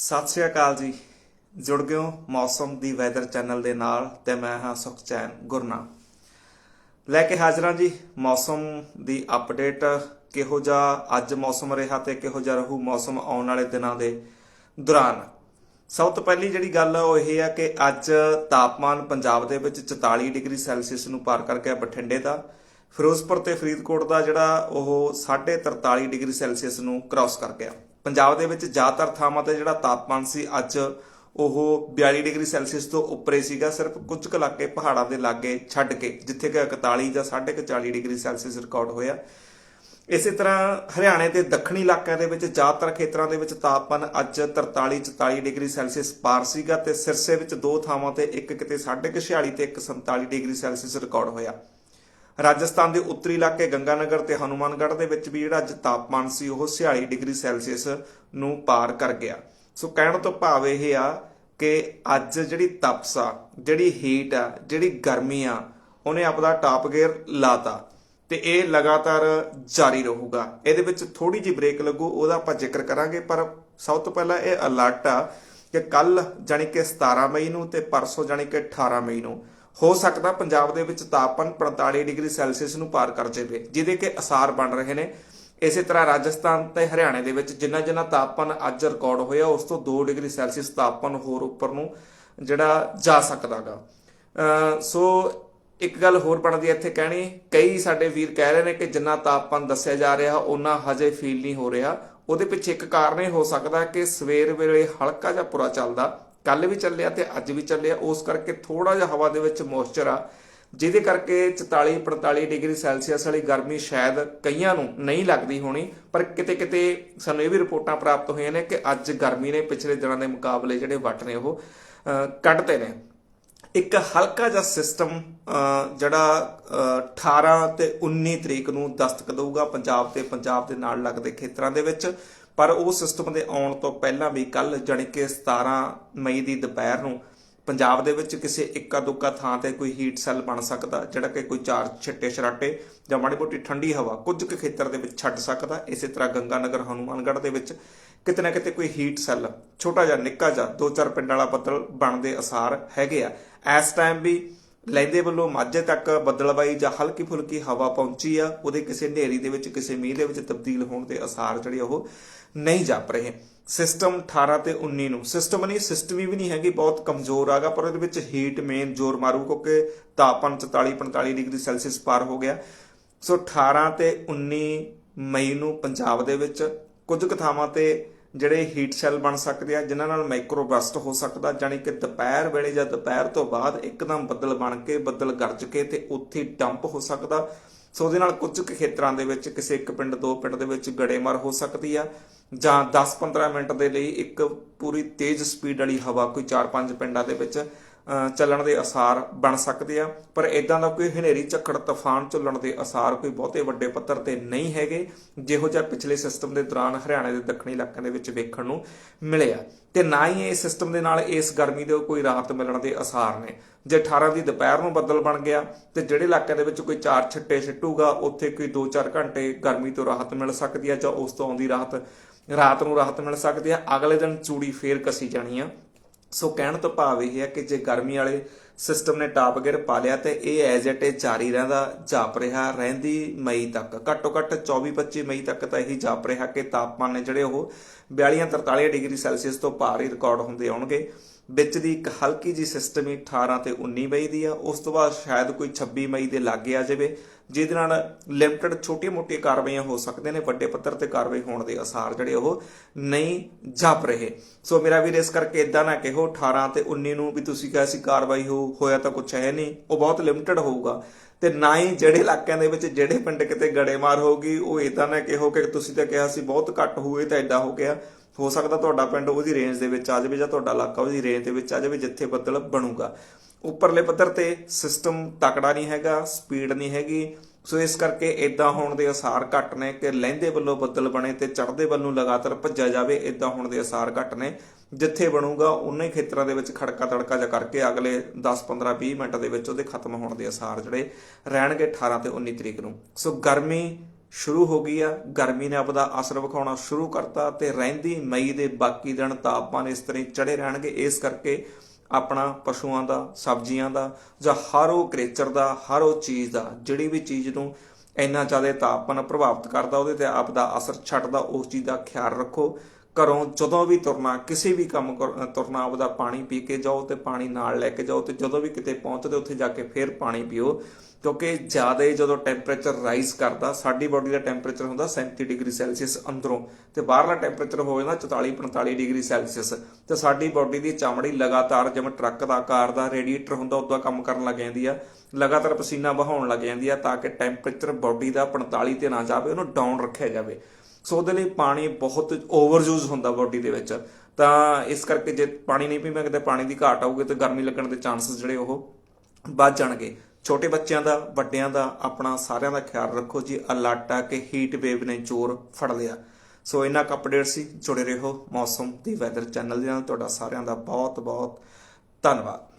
ਸਤਿ ਸ਼੍ਰੀ ਅਕਾਲ ਜੀ। ਜੁੜ ਗਏ ਹੋ ਮੌਸਮ ਦੀ ਵੈਦਰ ਚੈਨਲ ਦੇ ਨਾਲ ਤੇ ਮੈਂ ਹਾਂ ਸੁਖਚੈਨ ਗੁਰਨਾ। ਲੈ ਕੇ ਹਾਜ਼ਰਾਂ ਜੀ, ਮੌਸਮ ਦੀ ਅਪਡੇਟ ਕਿਹੋ ਜਿਹਾ ਅੱਜ ਮੌਸਮ ਰਿਹਾ ਤੇ ਕਿਹੋ ਜਿਹਾ ਰਹੂ ਮੌਸਮ ਆਉਣ ਵਾਲੇ ਦਿਨਾਂ ਦੇ ਦੌਰਾਨ। ਸਭ ਤੋਂ ਪਹਿਲੀ ਜਿਹੜੀ ਗੱਲ ਉਹ ਇਹ ਹੈ ਕਿ ਅੱਜ ਤਾਪਮਾਨ ਪੰਜਾਬ ਦੇ ਵਿੱਚ 44 ਡਿਗਰੀ ਸੈਲਸੀਅਸ ਨੂੰ ਪਾਰ ਕਰ ਗਿਆ ਬਠਿੰਡੇ ਦਾ। ਫਿਰੋਜ਼ਪੁਰ ਤੇ ਫਰੀਦਕੋਟ ਦਾ ਜਿਹੜਾ ਉਹ 43.5 ਡਿਗਰੀ ਸੈਲਸੀਅਸ ਨੂੰ ਕ੍ਰਾਸ ਕਰ ਗਿਆ। ਪੰਜਾਬ ਦੇ ਵਿੱਚ ਜ਼ਿਆਦਾਤਰ ਥਾਵਾਂ ਤੇ ਜਿਹੜਾ ਤਾਪਮਾਨ ਸੀ ਅੱਜ ਉਹ 42 ਡਿਗਰੀ ਸੈਲਸੀਅਸ ਤੋਂ ਉੱਪਰੇ ਸੀਗਾ, ਸਿਰਫ ਕੁਝ ਕੁ ਇਲਾਕੇ ਪਹਾੜਾਂ ਦੇ ਲਾਗੇ ਛੱਡ ਕੇ, ਜਿੱਥੇ ਕਿ 41 ਜਾਂ 40 ਡਿਗਰੀ ਸੈਲਸੀਅਸ ਰਿਕਾਰਡ ਹੋਇਆ। ਇਸੇ ਤਰ੍ਹਾਂ ਹਰਿਆਣੇ ਦੇ ਦੱਖਣੀ ਇਲਾਕਿਆਂ ਦੇ ਵਿੱਚ ਜ਼ਿਆਦਾਤਰ ਖੇਤਰਾਂ ਦੇ ਵਿੱਚ ਤਾਪਮਾਨ ਅੱਜ 43 44 ਡਿਗਰੀ ਸੈਲਸੀਅਸ ਪਾਰ ਸੀਗਾ ਤੇ ਸਿਰਸੇ ਵਿੱਚ ਦੋ ਥਾਵਾਂ ਤੇ ਇੱਕ ਕਿਤੇ 46 ਤੇ ਇੱਕ 47 ਡਿਗਰੀ ਸੈਲਸੀਅਸ ਰਿਕਾਰਡ ਹੋਇਆ। ਰਾਜਸਥਾਨ ਦੇ ਉੱਤਰੀ ਇਲਾਕੇ ਗੰਗਾਨਗਰ ਤੇ ਹਨੂਮਾਨਗੜ੍ਹ ਦੇ ਵਿੱਚ ਵੀ ਜਿਹੜਾ ਅੱਜ ਤਾਪਮਾਨ ਸੀ ਉਹ 46 ਡਿਗਰੀ ਸੈਲਸੀਅਸ ਨੂੰ ਪਾਰ ਕਰ ਗਿਆ। ਸੋ ਕਹਿਣ ਤੋਂ ਭਾਵ ਇਹ ਆ ਕਿ ਅੱਜ ਜਿਹੜੀ ਤਪਸ ਆ, ਜਿਹੜੀ ਹੀਟ ਆ, ਜਿਹੜੀ ਗਰਮੀ ਆ, ਉਹਨੇ ਆਪਦਾ ਟਾਪ ਗੇਅਰ ਲਾਤਾ ਤੇ ਇਹ ਲਗਾਤਾਰ ਜਾਰੀ ਰਹੂਗਾ। ਇਹਦੇ ਵਿੱਚ ਥੋੜੀ ਜਿਹੀ ਬ੍ਰੇਕ ਲੱਗੂ, ਉਹਦਾ ਆਪਾਂ ਜ਼ਿਕਰ ਕਰਾਂਗੇ, ਪਰ ਸਭ ਤੋਂ ਪਹਿਲਾਂ ਇਹ ਅਲਰਟ ਆ ਕਿ ਕੱਲ ਜਾਨੀ ਕਿ 17 ਮਈ ਨੂੰ ਤੇ ਪਰਸੋਂ ਜਾਨੀ ਕਿ 18 ਮਈ ਨੂੰ ਹੋ ਸਕਦਾ ਪੰਜਾਬ ਦੇ ਵਿੱਚ ਤਾਪਮਾਨ 45 ਡਿਗਰੀ ਸੈਲਸੀਅਸ ਨੂੰ ਪਾਰ ਕਰ ਜਾਵੇ, ਜਿਹਦੇ ਕਿ ਅਸਾਰ ਬਣ ਰਹੇ ਨੇ। ਇਸੇ ਤਰ੍ਹਾਂ ਰਾਜਸਥਾਨ ਤੇ ਹਰਿਆਣੇ ਦੇ ਵਿੱਚ ਜਿੰਨਾ ਜਿੰਨਾ ਤਾਪਮਾਨ ਅੱਜ ਰਿਕਾਰਡ ਹੋਇਆ, ਉਸ ਤੋਂ 2 ਡਿਗਰੀ ਸੈਲਸੀਅਸ ਤਾਪਮਾਨ ਹੋਰ ਉੱਪਰ ਨੂੰ ਜਿਹੜਾ ਜਾ ਸਕਦਾਗਾ। ਅ, ਸੋ ਇੱਕ ਗੱਲ ਹੋਰ ਬਣਦੀ ਹੈ ਇੱਥੇ ਕਹਿਣੀ, ਕਈ ਸਾਡੇ ਵੀਰ ਕਹਿ ਰਹੇ ਨੇ ਕਿ ਜਿੰਨਾ ਤਾਪਮਾਨ ਦੱਸਿਆ ਜਾ ਰਿਹਾ ਉਹਨਾਂ ਹਜੇ ਫੀਲ ਨਹੀਂ ਹੋ ਰਿਹਾ। ਉਹਦੇ ਪਿੱਛੇ ਇੱਕ ਕਾਰਨ ਇਹ ਹੋ ਸਕਦਾ ਕਿ ਸਵੇਰ ਵੇਲੇ ਹਲਕਾ ਜਿਹਾ ਪੁਰਾ ਚੱਲਦਾ ਕੱਲ ਵੀ ਚੱਲਿਆ ਤੇ ਅੱਜ ਵੀ ਚੱਲਿਆ ਉਸ ਕਰਕੇ ਥੋੜਾ ਜਿਹਾ ਹਵਾ ਦੇ ਵਿੱਚ ਮੋਇਸਚਰ ਆ ਜਿਹਦੇ ਕਰਕੇ 44 45 ਡਿਗਰੀ ਸੈਲਸੀਅਸ ਵਾਲੀ ਗਰਮੀ ਸ਼ਾਇਦ ਕਈਆਂ ਨੂੰ ਨਹੀਂ ਲੱਗਦੀ ਹੋਣੀ ਪਰ ਕਿਤੇ ਕਿਤੇ ਸਾਨੂੰ ਇਹ ਵੀ ਰਿਪੋਰਟਾਂ ਪ੍ਰਾਪਤ ਹੋਈਆਂ ਨੇ ਕਿ ਅੱਜ ਗਰਮੀ ਨੇ ਪਿਛਲੇ ਦਿਨਾਂ ਦੇ ਮੁਕਾਬਲੇ ਜਿਹੜੇ ਵੱਟ ਨੇ ਉਹ ਕੱਢਦੇ ਨੇ। ਇੱਕ ਹਲਕਾ ਜਿਹਾ ਸਿਸਟਮ ਜਿਹੜਾ ਅਹ, 18 ਤੇ 19 ਤਰੀਕ ਨੂੰ ਦਸਤਕ ਦੇਊਗਾ ਪੰਜਾਬ ਤੇ ਪੰਜਾਬ ਦੇ ਨਾਲ ਲੱਗਦੇ ਖੇਤਰਾਂ ਦੇ ਵਿੱਚ। ਪਰ ਉਹ ਸਿਸਟਮ ਦੇ ਆਉਣ ਤੋਂ ਪਹਿਲਾਂ ਵੀ ਕੱਲ ਜਾਣੀ ਕਿ 17 ਮਈ ਦੀ ਦੁਪਹਿਰ ਨੂੰ ਪੰਜਾਬ ਦੇ ਵਿੱਚ ਕਿਸੇ ਇੱਕਾ ਦੁੱਕਾ ਥਾਂ ਤੇ ਕੋਈ ਹੀਟ ਸੈੱਲ ਬਣ ਸਕਦਾ, ਜਿਹੜਾ ਕਿ ਕੋਈ ਚਾਰ ਛਿੱਟੇ ਸ਼ਰਾਟੇ ਜਾਂ ਮਾੜੀ ਮੋਟੀ ਠੰਡੀ ਹਵਾ ਕੁਝ ਕੁ ਖੇਤਰ ਦੇ ਵਿੱਚ ਛੱਡ ਸਕਦਾ। ਇਸੇ ਤਰ੍ਹਾਂ ਗੰਗਾ ਨਗਰ ਹਨੂਮਾਨਗੜ੍ਹ ਦੇ ਵਿੱਚ ਕਿਤੇ ਨਾ ਕਿਤੇ ਕੋਈ ਹੀਟ ਸੈੱਲ ਛੋਟਾ ਜਿਹਾ, ਨਿੱਕਾ ਜਿਹਾ, ਦੋ ਚਾਰ ਪਿੰਡਾਂ ਵਾਲਾ ਬੱਦਲ ਬਣਦੇ ਅਸਾਰ ਹੈਗੇ ਆ। ਇਸ ਟਾਈਮ ਵੀ ਲੈਂਦੇ ਵੱਲੋਂ ਮਾਝੇ ਤੱਕ ਬੱਦਲਬਾਈ ਜਾਂ ਹਲਕੀ ਫੁਲਕੀ ਹਵਾ ਪਹੁੰਚੀ ਆ, ਉਹਦੇ ਕਿਸੇ ਹਨੇਰੀ ਦੇ ਵਿੱਚ, ਕਿਸੇ ਮੀਂਹ ਦੇ ਵਿੱਚ ਤਬਦੀਲ ਹੋਣ ਦੇ ਅਸਾਰ ਜਿਹੜੇ ਉਹ ਨਹੀਂ ਜਾਪ ਰਹੇ। ਸਿਸਟਮ 18 ਤੇ 19 ਨੂੰ ਸਿਸਟਮ ਨਹੀਂ ਸਿਸਟਮੀ ਵੀ ਨਹੀਂ ਹੈਗੀ, ਬਹੁਤ ਕਮਜ਼ੋਰ ਆਗਾ, ਪਰ ਉਹਦੇ ਵਿੱਚ ਹੀਟ ਮੇਨ ਜ਼ੋਰ ਮਾਰੂ, ਕਿਉਂਕਿ ਤਾਪਮਾਨ 44 45 ਡਿਗਰੀ ਸੈਲਸੀਅਸ ਪਾਰ ਹੋ ਗਿਆ। ਸੋ 18 ਤੇ 19 ਮਈ ਨੂੰ ਪੰਜਾਬ ਦੇ ਵਿੱਚ ਕੁਝ ਕੁ ਥਾਵਾਂ ਤੇ ਜਿਹੜੇ ਹੀਟ ਸੈੱਲ ਬਣ ਸਕਦੇ ਆ, ਜਿਨ੍ਹਾਂ ਨਾਲ ਮਾਈਕਰੋਬਸਟ ਹੋ ਸਕਦਾ ਜਾਨੀ ਕਿ ਦੁਪਹਿਰ ਵੇਲੇ ਜਾਂ ਦੁਪਹਿਰ ਤੋਂ ਬਾਅਦ ਇੱਕਦਮ ਬੱਦਲ ਬਣ ਕੇ, ਬੱਦਲ ਗਰਜ ਕੇ ਤੇ ਉੱਥੇ ਡੰਪ ਹੋ ਸਕਦਾ। ਸੋ ਉਹਦੇ ਨਾਲ ਕੁਝ ਕੁ ਖੇਤਰਾਂ ਦੇ ਵਿੱਚ, ਕਿਸੇ ਇੱਕ ਪਿੰਡ, ਦੋ ਪਿੰਡ ਦੇ ਵਿੱਚ ਗੜੇਮਾਰ ਹੋ ਸਕਦੀ ਆ, ਜਾਂ 10-15 ਮਿੰਟ ਦੇ ਲਈ ਇੱਕ ਪੂਰੀ ਤੇਜ਼ ਸਪੀਡ ਵਾਲੀ ਹਵਾ ਕੋਈ 4-5 ਪਿੰਡਾਂ ਦੇ ਵਿੱਚ ਚੱਲਣ ਦੇ ਅਸਾਰ ਬਣ ਸਕਦੇ ਆ। ਪਰ ਇਦਾਂ ਦਾ ਕੋਈ ਹਨੇਰੀ, ਝੱਖੜ, ਤੂਫਾਨ ਚੱਲਣ ਦੇ ਅਸਾਰ ਕੋਈ ਬਹੁਤੇ ਵੱਡੇ ਪੱਧਰ ਤੇ ਨਹੀਂ ਹੈਗੇ, ਜਿਹੋ ਜਿਹਾ ਪਿਛਲੇ ਸਿਸਟਮ ਦੇ ਦੌਰਾਨ ਹਰਿਆਣੇ ਦੇ ਦੱਖਣੀ ਇਲਾਕਿਆਂ ਦੇ ਵਿੱਚ ਵੇਖਣ ਨੂੰ ਮਿਲਿਆ। ਤੇ ਨਾ ਹੀ ਇਹ ਸਿਸਟਮ ਦੇ ਨਾਲ ਇਸ ਗਰਮੀ ਦੇ ਕੋਈ ਰਾਹਤ ਮਿਲਣ ਦੇ ਅਸਾਰ ਨੇ। ਜੇ 18 ਦੀ ਦੁਪਹਿਰ ਨੂੰ ਬੱਦਲ ਬਣ ਗਿਆ, ਤੇ ਜਿਹੜੇ ਇਲਾਕਿਆਂ ਦੇ ਵਿੱਚ ਕੋਈ ਚਾਰ ਛਿੱਟੇ ਛਿੱਟੂਗਾ, ਉੱਥੇ ਕੋਈ 2-4 ਘੰਟੇ ਗਰਮੀ ਤੋਂ ਰਾਹਤ ਮਿਲ ਸਕਦੀ ਹੈ ਜਾਂ ਉਸ ਤੋਂ ਆਉਂਦੀ ਰਾਹਤ, ਰਾਤ ਨੂੰ ਰਾਹਤ ਮਿਲ ਸਕਦੀ ਹੈ ਅਗਲੇ ਦਿਨ ਚੂੜੀ ਫੇਰ ਕਸੀ ਜਾਣੀ ਆ। ਸੋ ਕਹਿਣ ਤੋਂ ਭਾਵ ਇਹ ਹੈ ਕਿ ਜੇ ਗਰਮੀ ਵਾਲੇ ਸਿਸਟਮ ਨੇ ਟਾਪ ਗੇਅਰ ਪਾ ਲਿਆ ਤੇ ਇਹ ਐਜ਼ ਇਟ ਇਜ਼ ਜਾਰੀ ਰਹਿੰਦਾ, ਜਾਪ ਰਿਹਾ ਰਹਿੰਦੀ ਮਈ ਤੱਕ। ਘੱਟੋ ਘੱਟ 24-25 ਮਈ ਤੱਕ ਤਾਂ ਇਹੀ ਜਾਪ ਰਿਹਾ ਕਿ ਤਾਪਮਾਨ ਨੇ ਜਿਹੜੇ ਉਹ 42-43 ਡਿਗਰੀ ਸੈਲਸੀਅਸ ਤੋਂ ਪਾਰ ਹੀ ਰਿਕਾਰਡ ਹੁੰਦੇ ਆਉਣਗੇ। ਵਿੱਚ ਦੀ ਇੱਕ ਹਲਕੀ ਜੀ ਸਿਸਟਮ ਹੀ 18 ਤੇ 19 ਮਈ ਦੀ ਆ। ਉਸ ਤੋਂ ਬਾਅਦ ਸ਼ਾਇਦ ਕੋਈ 26 ਮਈ ਦੇ ਲਾਗੇ ਆ ਜਾਵੇ, ਜਿਹਦੇ ਨਾਲ ਲਿਮਟਿਡ ਛੋਟੀਆਂ-ਮੋਟੀਆਂ ਕਾਰਵਾਈਆਂ ਹੋ ਸਕਦੇ ਨੇ, ਵੱਡੇ ਪੱਧਰ ਤੇ ਕਾਰਵਾਈ ਹੋਣ ਦੇ ਅਸਾਰ ਜਿਹੜੇ ਉਹ ਨਹੀਂ ਜਾਪ ਰਹੇ। ਸੋ ਮੇਰਾ ਵੀਰ, ਇਸ ਕਰਕੇ ਇਦਾਂ ਨਾ ਕਿਹੋ 18 ਤੇ 19 ਨੂੰ ਵੀ ਤੁਸੀਂ ਕਿਹਾ ਸੀ ਕਾਰਵਾਈ ਹੋ ਹੋਇਆ ਤਾਂ ਕੁਝ ਹੈ ਨਹੀਂ, ਉਹ ਬਹੁਤ ਲਿਮਟਿਡ ਹੋਊਗਾ। ਤੇ ਨਾ ਹੀ ਜਿਹੜੇ ਇਲਾਕਿਆਂ ਦੇ ਵਿੱਚ ਜਿਹੜੇ ਪਿੰਡ ਕਿਤੇ ਗੜੇਮਾਰ ਹੋਗੀ ਉਹ ਇਦਾਂ ਨਾ ਕਿਹੋ ਕਿ ਤੁਸੀਂ ਤਾਂ ਕਿਹਾ ਸੀ ਬਹੁਤ ਘੱਟ ਹੋਏ ਤਾਂ ਇਦਾਂ ਹੋ ਗਿਆ। ਹੋ ਸਕਦਾ ਤੁਹਾਡਾ ਪਿੰਡ ਉਹਦੀ ਰੇਂਜ ਦੇ ਵਿੱਚ ਆ ਜਾਵੇ ਜਾਂ ਤੁਹਾਡਾ ਇਲਾਕਾ ਉਹਦੀ ਰੇਂਜ ਦੇ ਵਿੱਚ ਆ ਜਾਵੇ, ਜਿੱਥੇ ਬੱਦਲ ਬਣੂਗਾ। ਉੱਪਰਲੇ ਪੱਧਰ ਤੇ ਸਿਸਟਮ ਤਕੜਾ ਨਹੀਂ ਹੈਗਾ ਸਪੀਡ ਨਹੀਂ ਹੈਗੀ। ਸੋ ਇਸ ਕਰਕੇ ਇਦਾਂ ਹੋਣ ਦੇ ਅਸਾਰ ਘੱਟ ਨੇ ਕਿ ਲਹਿੰਦੇ ਵੱਲੋਂ ਬੱਦਲ ਬਣੇ ਤੇ ਚੜ੍ਹਦੇ ਵੱਲੋਂ ਲਗਾਤਾਰ ਭੱਜਿਆ ਜਾਵੇ ਇਦਾਂ ਹੋਣ ਦੇ ਅਸਾਰ ਘੱਟ ਨੇ। ਜਿੱਥੇ ਬਣੂਗਾ, ਉਨੇ ਖੇਤਰਾਂ ਦੇ ਵਿੱਚ ਖੜਕਾ ਤੜਕਾ ਜਾਂ ਕਰਕੇ ਅਗਲੇ 10 15 20 ਮਿੰਟ ਦੇ ਵਿੱਚ ਉਹਦੇ ਖਤਮ ਹੋਣ ਦੇ ਅਸਾਰ ਜਿਹੜੇ ਰਹਿਣਗੇ 18 ਤੇ 19 ਤਰੀਕ ਨੂੰ। ਸੋ ਗਰਮੀ ਸ਼ੁਰੂ ਹੋ ਗਈ ਆ। ਗਰਮੀ ਨੇ ਆਪਦਾ ਅਸਰ ਵਿਖਾਉਣਾ ਸ਼ੁਰੂ ਕਰਤਾ ਤੇ ਰਹਿੰਦੀ ਮਈ ਦੇ ਬਾਕੀ ਦਿਨ ਤਾਪਮਾਨ ਇਸ ਤਰ੍ਹਾਂ ਚੜੇ ਰਹਿਣਗੇ। ਇਸ ਕਰਕੇ ਆਪਣਾ ਪਸ਼ੂਆਂ ਦਾ, ਸਬਜ਼ੀਆਂ ਦਾ ਜਾਂ ਹਰ ਉਹ ਕ੍ਰੇਚਰ ਦਾ, ਹਰ ਉਹ ਚੀਜ਼ ਦਾ, ਜਿਹੜੀ ਵੀ ਚੀਜ਼ ਨੂੰ ਇੰਨਾ ਜ਼ਿਆਦਾ ਤਾਪਮਾਨ ਪ੍ਰਭਾਵਿਤ ਕਰਦਾ, ਉਹਦੇ ਤੇ ਆਪ ਦਾ ਅਸਰ ਛੱਡਦਾ, ਉਸ ਚੀਜ਼ ਦਾ ਖਿਆਲ ਰੱਖੋ। ਘਰੋਂ ਜਦੋਂ ਵੀ ਤੁਰਨਾ, ਕਿਸੇ ਵੀ ਕੰਮ ਕਰ- ਤੁਰਨਾ, ਆਪਦਾ ਪਾਣੀ ਪੀ ਕੇ ਜਾਓ ਤੇ ਪਾਣੀ ਨਾਲ ਲੈ ਕੇ ਜਾਓ ਤੇ ਜਦੋਂ ਵੀ ਕਿਤੇ ਪਹੁੰਚਦੇ ਉੱਥੇ ਜਾ ਕੇ ਫਿਰ ਪਾਣੀ ਪੀਓ। ਕਿਉਂਕਿ ਜ਼ਿਆਦਾ ਜਦੋਂ ਟੈਂਪਰੇਚਰ ਰਾਈਜ਼ ਕਰਦਾ, ਸਾਡੀ ਬਾਡੀ ਦਾ ਟੈਂਪਰੇਚਰ ਹੁੰਦਾ 37 ਡਿਗਰੀ ਸੈਲਸੀਅਸ ਅੰਦਰੋਂ ਤੇ ਬਾਹਰਲਾ ਟੈਂਪਰੇਚਰ ਹੋ ਜਾਂਦਾ 44 45 ਡਿਗਰੀ ਸੈਲਸੀਅਸ। ਤੇ ਸਾਡੀ ਬਾਡੀ ਦੀ ਚਮੜੀ ਲਗਾਤਾਰ ਜਿਵੇਂ ਟਰੱਕ ਦਾ ਆਕਾਰ ਦਾ ਰੇਡੀਏਟਰ ਹੁੰਦਾ ਉਦੋਂ ਕੰਮ ਕਰਨ ਲੱਗ ਜਾਂਦੀ ਆ। ਲਗਾਤਾਰ ਪਸੀਨਾ ਵਹਾਉਣ ਲੱਗ ਜਾਂਦੀ ਆ ਤਾਂ ਕਿ ਟੈਂਪਰੇਚਰ ਬਾਡੀ ਦਾ 45 ਤੇ ਨਾ ਜਾਵੇ, ਉਹਨੂੰ ਡਾਊਨ ਰੱਖਿਆ ਜਾਵੇ। ਸੋ ਉਹਦੇ ਲਈ ਪਾਣੀ ਬਹੁਤ ਓਵਰ ਯੂਜ਼ ਹੁੰਦਾ ਬਾਡੀ ਦੇ ਵਿੱਚ। ਤਾਂ ਇਸ ਕਰਕੇ ਜੇ ਪਾਣੀ ਨਹੀਂ ਪੀਵਾਂਗੇ ਤੇ ਪਾਣੀ ਦੀ ਘਾਟ ਆਊਗੀ ਤੇ ਗਰਮੀ ਲੱਗਣ ਦੇ ਚਾਂਸਸ ਜਿਹੜੇ ਉਹ ਵੱਧ ਜਾਣਗੇ। ਛੋਟੇ ਬੱਚਿਆਂ ਦਾ, ਵੱਡਿਆਂ ਦਾ ਆਪਣਾ ਸਾਰਿਆਂ ਦਾ ਖਿਆਲ ਰੱਖੋ ਜੀ, ਅਲਰਟ ਆ ਕਿ ਹੀਟ ਵੇਵ ਨੇ ਜ਼ੋਰ ਫੜ ਲਿਆ। ਸੋ ਇਹਨਾਂ ਕੁ ਅਪਡੇਟ ਸੀ, ਜੁੜੇ ਰਹੋ ਮੌਸਮ ਦੀ ਵੈਦਰ ਚੈਨਲ ਦੇ ਨਾਲ। ਤੁਹਾਡਾ ਸਾਰਿਆਂ ਦਾ ਬਹੁਤ ਬਹੁਤ ਧੰਨਵਾਦ।